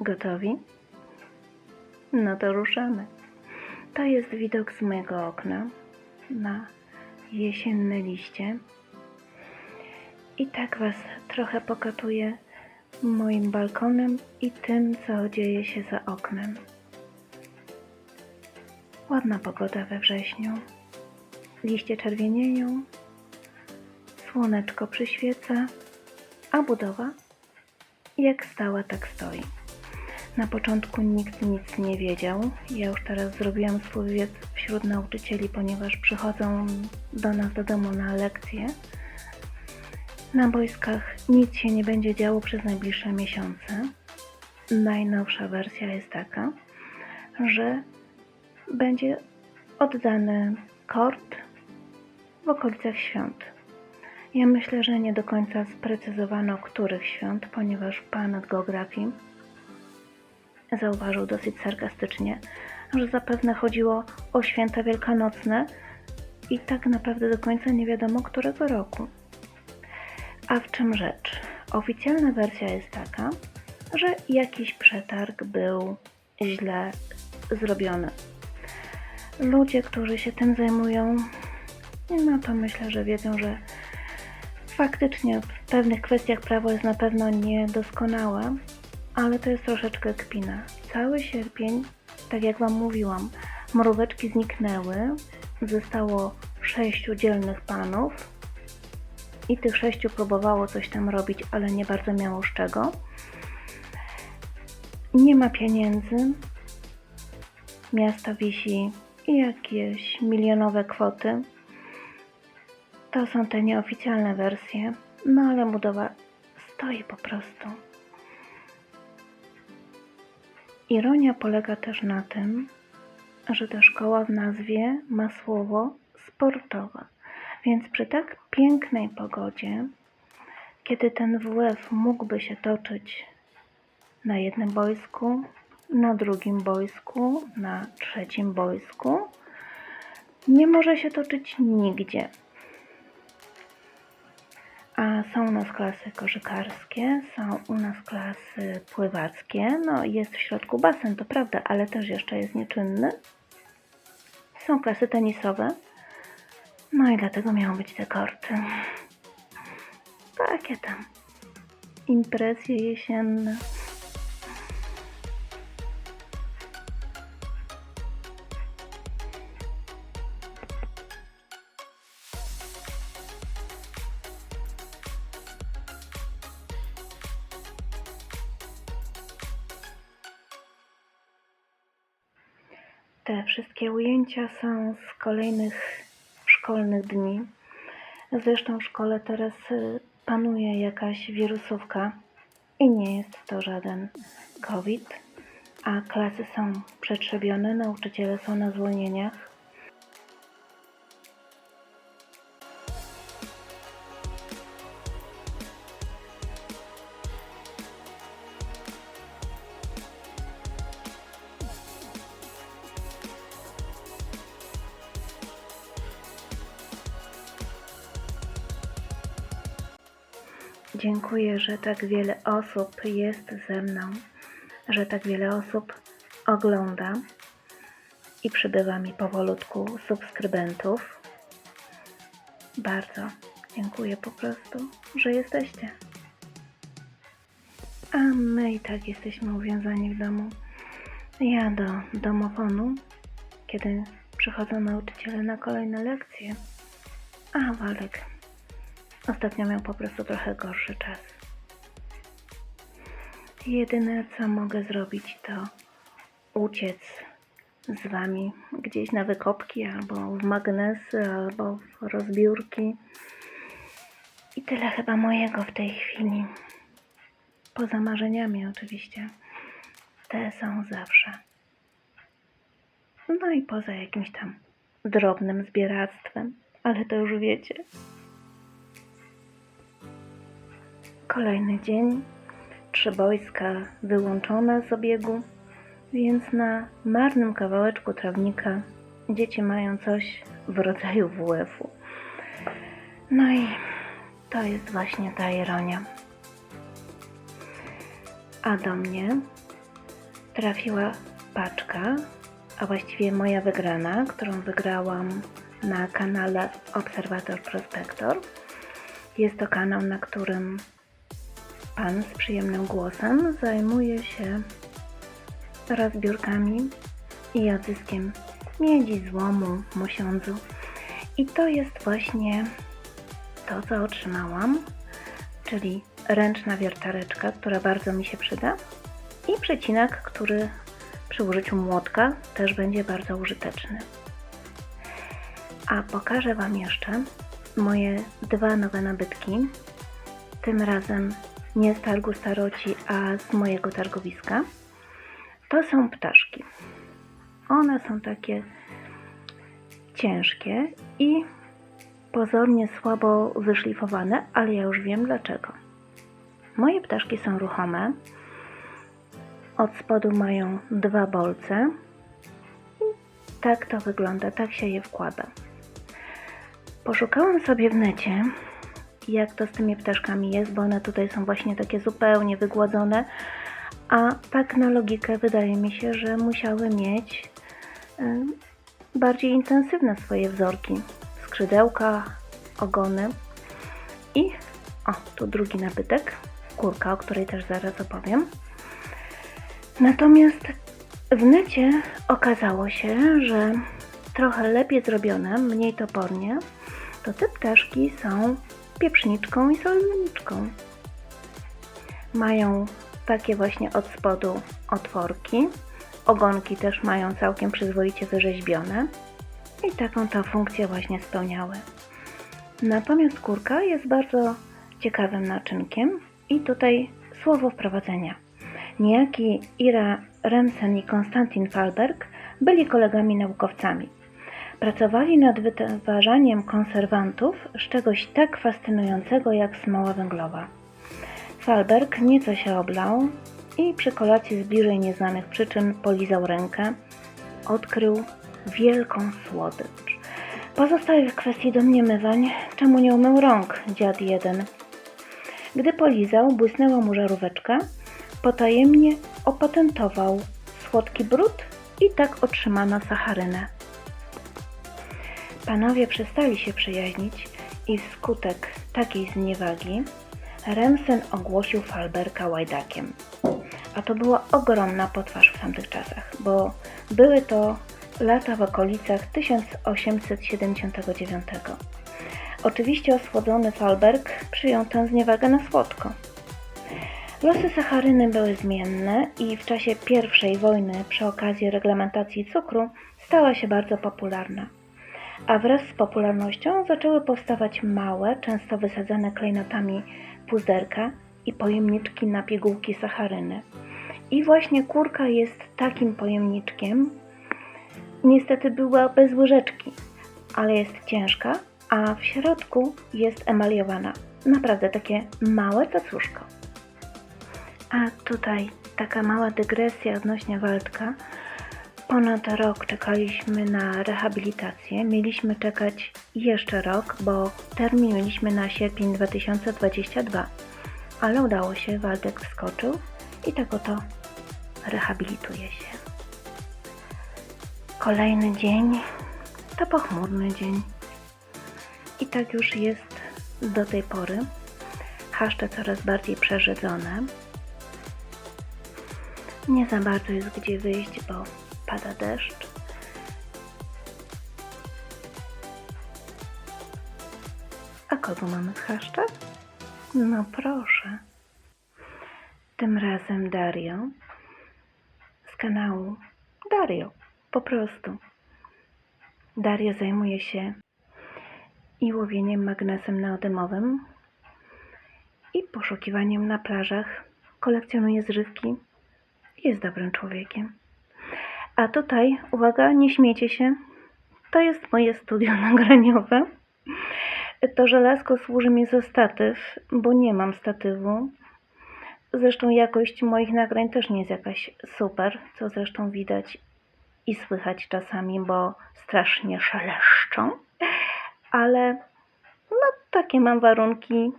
Gotowi? No to ruszamy. To jest widok z mojego okna na jesienne liście. I tak Was trochę pokatuję moim balkonem i tym, co dzieje się za oknem. Ładna pogoda we wrześniu. Liście czerwienieją, słoneczko przyświeca, a budowa jak stała, tak stoi. Na początku nikt nic nie wiedział. Ja już teraz zrobiłam swój wywiad wśród nauczycieli, ponieważ przychodzą do nas do domu na lekcje. Na boiskach nic się nie będzie działo przez najbliższe miesiące. Najnowsza wersja jest taka, że będzie oddany kort w okolicach świąt. Ja myślę, że nie do końca sprecyzowano których świąt, ponieważ pan od geografii zauważył dosyć sarkastycznie, że zapewne chodziło o święta wielkanocne i tak naprawdę do końca nie wiadomo którego roku. A w czym rzecz? Oficjalna wersja jest taka, że jakiś przetarg był źle zrobiony. Ludzie, którzy się tym zajmują, no to myślę, że wiedzą, że faktycznie w pewnych kwestiach prawo jest na pewno niedoskonałe, ale to jest troszeczkę kpina. Cały sierpień, tak jak Wam mówiłam, mróweczki zniknęły, zostało sześciu dzielnych panów i tych sześciu próbowało coś tam robić, ale nie bardzo miało z czego. Nie ma pieniędzy, miasta wisi jakieś milionowe kwoty. To są te nieoficjalne wersje, no ale budowa stoi po prostu. Ironia polega też na tym, że ta szkoła w nazwie ma słowo sportowa. Więc przy tak pięknej pogodzie, kiedy ten WF mógłby się toczyć na jednym boisku, na drugim boisku, na trzecim boisku, nie może się toczyć nigdzie. A są u nas klasy koszykarskie, są u nas klasy pływackie, no jest w środku basen, to prawda, ale też jeszcze jest nieczynny. Są klasy tenisowe, no i dlatego miały być te korty. Takie tam impresje jesienne. Te wszystkie ujęcia są z kolejnych szkolnych dni. Zresztą w szkole teraz y, panuje jakaś wirusówka i nie jest to żaden COVID, a klasy są przetrzebione, nauczyciele są na zwolnieniach. Dziękuję, że tak wiele osób jest ze mną, że tak wiele osób ogląda i przybywa mi powolutku subskrybentów. Bardzo dziękuję po prostu, że jesteście. A my i tak jesteśmy uwiązani w domu. Ja do domofonu, kiedy przychodzą nauczyciele na kolejne lekcje, a Walek Ostatnio miał po prostu trochę gorszy czas. Jedyne co mogę zrobić to uciec z wami gdzieś na wykopki, albo w magnesy, albo w rozbiórki. I tyle chyba mojego w tej chwili. Poza marzeniami oczywiście. Te są zawsze. No i poza jakimś tam drobnym zbieractwem, ale to już wiecie. Kolejny dzień, trzy boiska wyłączone z obiegu, więc na marnym kawałeczku trawnika dzieci mają coś w rodzaju WF-u. No i to jest właśnie ta ironia. A do mnie trafiła paczka, a właściwie moja wygrana, którą wygrałam na kanale Obserwator Prospektor. Jest to kanał, na którym pan z przyjemnym głosem zajmuje się rozbiórkami i odzyskiem miedzi, złomu, mosiądzu. I to jest właśnie to, co otrzymałam, czyli ręczna wiertareczka, która bardzo mi się przyda i przecinak, który przy użyciu młotka też będzie bardzo użyteczny. A pokażę Wam jeszcze moje dwa nowe nabytki. Tym razem nie z targu staroci, a z mojego targowiska. To są ptaszki. One są takie ciężkie i pozornie słabo wyszlifowane, ale ja już wiem dlaczego. Moje ptaszki są ruchome. Od spodu mają dwa bolce. I tak to wygląda, tak się je wkłada. Poszukałam sobie w necie, jak to z tymi ptaszkami jest, bo one tutaj są właśnie takie zupełnie wygładzone, a tak na logikę wydaje mi się, że musiały mieć bardziej intensywne swoje wzorki. Skrzydełka, ogony i o, tu drugi nabytek, kurka, o której też zaraz opowiem. Natomiast w necie okazało się, że trochę lepiej zrobione, mniej topornie, to te ptaszki są pieprzniczką i solniczką. Mają takie właśnie od spodu otworki. Ogonki też mają całkiem przyzwoicie wyrzeźbione i taką to funkcję właśnie spełniały. Natomiast kurka jest bardzo ciekawym naczynkiem i tutaj słowo wprowadzenia. Niejaki Ira Remsen i Konstantin Falberg byli kolegami naukowcami. Pracowali nad wytwarzaniem konserwantów z czegoś tak fascynującego jak smoła węglowa. Falberg nieco się oblał i przy kolacji z bliżej nieznanych przyczyn polizał rękę. Odkrył wielką słodycz. Pozostaje w kwestii domniemywań, czemu nie umył rąk dziad jeden. Gdy polizał, błysnęła mu żaróweczka, potajemnie opatentował słodki brud i tak otrzymano sacharynę. Panowie przestali się przyjaźnić i wskutek takiej zniewagi Remsen ogłosił Falberka łajdakiem. A to była ogromna potwarz w tamtych czasach, bo były to lata w okolicach 1879. Oczywiście osłodzony Falberg przyjął tę zniewagę na słodko. Losy sacharyny były zmienne i w czasie I wojny przy okazji reglamentacji cukru stała się bardzo popularna. A wraz z popularnością zaczęły powstawać małe, często wysadzane klejnotami puzderka i pojemniczki na pigułki sacharyny. I właśnie kurka jest takim pojemniczkiem. Niestety była bez łyżeczki, ale jest ciężka, a w środku jest emaliowana. Naprawdę takie małe cacuszko. A tutaj taka mała dygresja odnośnie Waldka. Ponad rok czekaliśmy na rehabilitację. Mieliśmy czekać jeszcze rok, bo termin mieliśmy na sierpień 2022. Ale udało się, Waldek wskoczył i tak oto rehabilituje się. Kolejny dzień to pochmurny dzień. I tak już jest do tej pory. Chaszcze coraz bardziej przerzedzone. Nie za bardzo jest gdzie wyjść, bo pada deszcz. A kogo mamy w chaszczach? No proszę. Tym razem Dario z kanału Dario, po prostu. Dario zajmuje się i łowieniem magnesem neodymowym i poszukiwaniem na plażach. Kolekcjonuje zrywki. Jest dobrym człowiekiem. A tutaj, uwaga, nie śmiecie się, to jest moje studio nagraniowe. To żelazko służy mi za statyw, bo nie mam statywu. Zresztą jakość moich nagrań też nie jest jakaś super, co zresztą widać i słychać czasami, bo strasznie szeleszczą. Ale no takie mam warunki.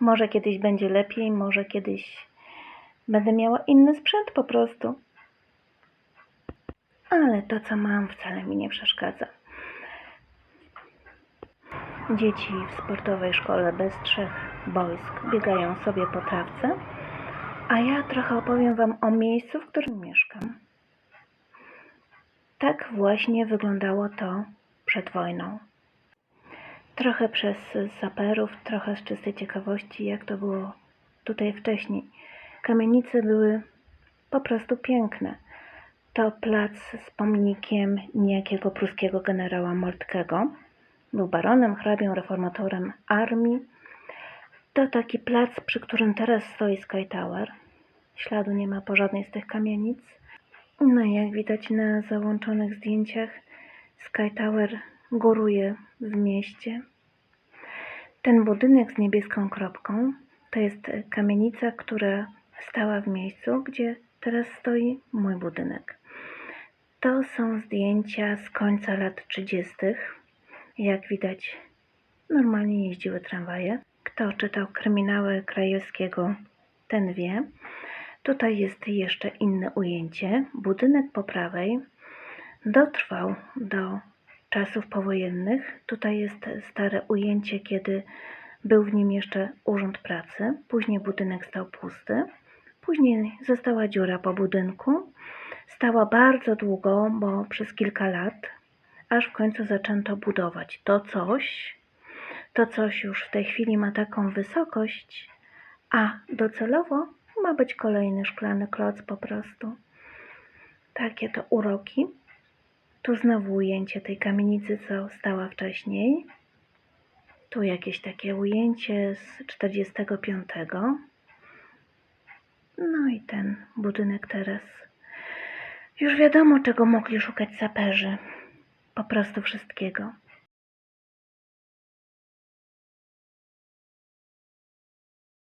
Może kiedyś będzie lepiej, może kiedyś będę miała inny sprzęt po prostu. Ale to, co mam, wcale mi nie przeszkadza. Dzieci w sportowej szkole bez trzech boisk biegają sobie po trawce, a ja trochę opowiem Wam o miejscu, w którym mieszkam. Tak właśnie wyglądało to przed wojną. Trochę przez saperów, trochę z czystej ciekawości, jak to było tutaj wcześniej. Kamienice były po prostu piękne. To plac z pomnikiem niejakiego pruskiego generała Moltkego. Był baronem, hrabią, reformatorem armii. To taki plac, przy którym teraz stoi Sky Tower. Śladu nie ma po żadnej z tych kamienic. No i jak widać na załączonych zdjęciach, Sky Tower góruje w mieście. Ten budynek z niebieską kropką to jest kamienica, która stała w miejscu, gdzie teraz stoi mój budynek. To są zdjęcia z końca lat 30. Jak widać, normalnie jeździły tramwaje. Kto czytał kryminały Krajewskiego, ten wie. Tutaj jest jeszcze inne ujęcie. Budynek po prawej dotrwał do czasów powojennych. Tutaj jest stare ujęcie, kiedy był w nim jeszcze Urząd Pracy. Później budynek stał pusty. Później została dziura po budynku. Stała bardzo długo, bo przez kilka lat, aż w końcu zaczęto budować to coś. To coś już w tej chwili ma taką wysokość, a docelowo ma być kolejny szklany kloc po prostu. Takie to uroki. Tu znowu ujęcie tej kamienicy, co stała wcześniej. Tu jakieś takie ujęcie z 45. No i ten budynek teraz. Już wiadomo, czego mogli szukać saperzy. Po prostu wszystkiego.